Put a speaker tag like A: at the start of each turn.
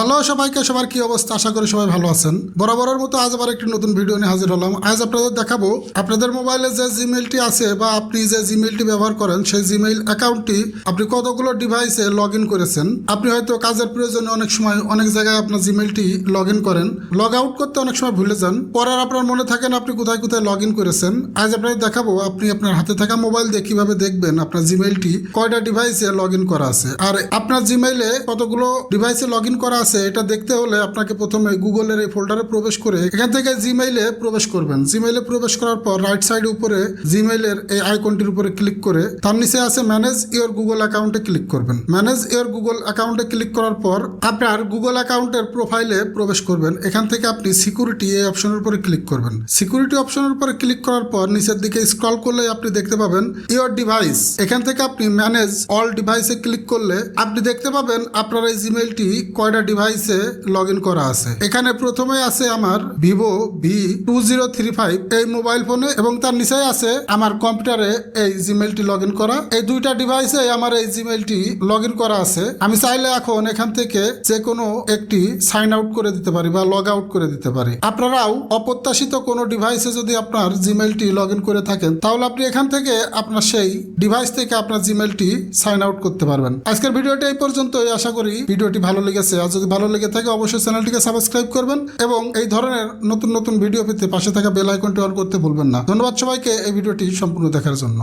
A: Hello সবাইকে, সবার কি অবস্থা? আশা করি সবাই ভালো আছেন। বরাবরের মতো আজ আবার একটি নতুন ভিডিও নিয়ে হাজির হলাম। আজ আপনাদের দেখাবো, আপনাদের মোবাইলে যে জিমেইলটি আছে বা আপনি যে জিমেইলটি ব্যবহার করেন, সেই জিমেইল অ্যাকাউন্টটি আপনি কতগুলো ডিভাইসে লগ করেছেন? আপনি হয়তো কাজের প্রয়োজনে অনেক সময় অনেক জায়গায় আপনার জিমেইলটি লগ করেন। লগ আউট করতে অনেক সময় ভুলে যান। পরে আপনার মনে থাকেন আপনি কোথায় কোথায় লগ করেছেন। আজ আপনাদের দেখাবো, আপনি আপনার হাতে থাকা মোবাইল দিয়ে কীভাবে দেখবেন আপনার জিমেইলটি কয়টা ডিভাইসে লগ করা আছে। আর আপনার জিমেইলে কতগুলো ডিভাইসে লগ করা আছে এটা দেখতে হলে আপনাকে প্রথমে গুগলের এই ফোল্ডারে প্রবেশ করে এখান থেকে জিমেইলে প্রবেশ করবেন। জিমেইলে প্রবেশ করার পর রাইট সাইড উপরে জিমেইলের এই আইকনটির উপরে ক্লিক করে তার নিচে আছে ম্যানেজ ইওর গুগল অ্যাকাউন্টে ক্লিক করবেন। ম্যানেজ ইওর গুগল অ্যাকাউন্টে ক্লিক করার পর আপনার গুগল অ্যাকাউন্টের প্রোফাইলে প্রবেশ করবেন। এখান থেকে আপনি সিকিউরিটি এই অপশনের উপরে ক্লিক করবেন। সিকিউরিটি অপশনের উপরে ক্লিক করার পর নিচের দিকে স্ক্রল করলে আপনি দেখতে পাবেন ইওর ডিভাইস এখান থেকে আপনি ম্যানেজ অল ডিভাইসে ক্লিক করলে আপনি দেখতে পাবেন আপনার এই জিমেইলটি কয়টা ডিভাইসে লগ ইন করা আছে। এখানে প্রথমে আছে আমার Vivo V two zero three five এই মোবাইল ফোনে এবং তার নিচে আছে আমার কম্পিউটারে এই জিমেইলটি লগ করা। এই দুইটা ডিভাইসে আমার এই জিমেইলটি লগ করা আছে। আমি চাইলে এখন এখান থেকে যে কোনো একটি সাইন আউট করে দিতে পারি বা লগ আউট করে দিতে পারি। আপনারাও অপ্রত্যাশিত কোনো ডিভাইসে যদি আপনার জিমেইলটি লগ করে থাকেন, তাহলে আপনি এখান থেকে আপনার সেই ডিভাইস থেকে আপনার জিমেইলটি সাইন আউট করতে পারবেন। আজকের ভিডিওটি এই পর্যন্তই। আশা করি ভিডিওটি ভালো লেগেছে। আর যদি ভালো লেগে থাকে, অবশ্যই চ্যানেলটিকে সাবস্ক্রাইব করবেন এবং এই ধরনের নতুন নতুন ভিডিও পেতে পাশে থাকা বেল আইকনটি অন করতে ভুলবেন না। ধন্যবাদ সবাইকে এই ভিডিওটি সম্পূর্ণ দেখার জন্য।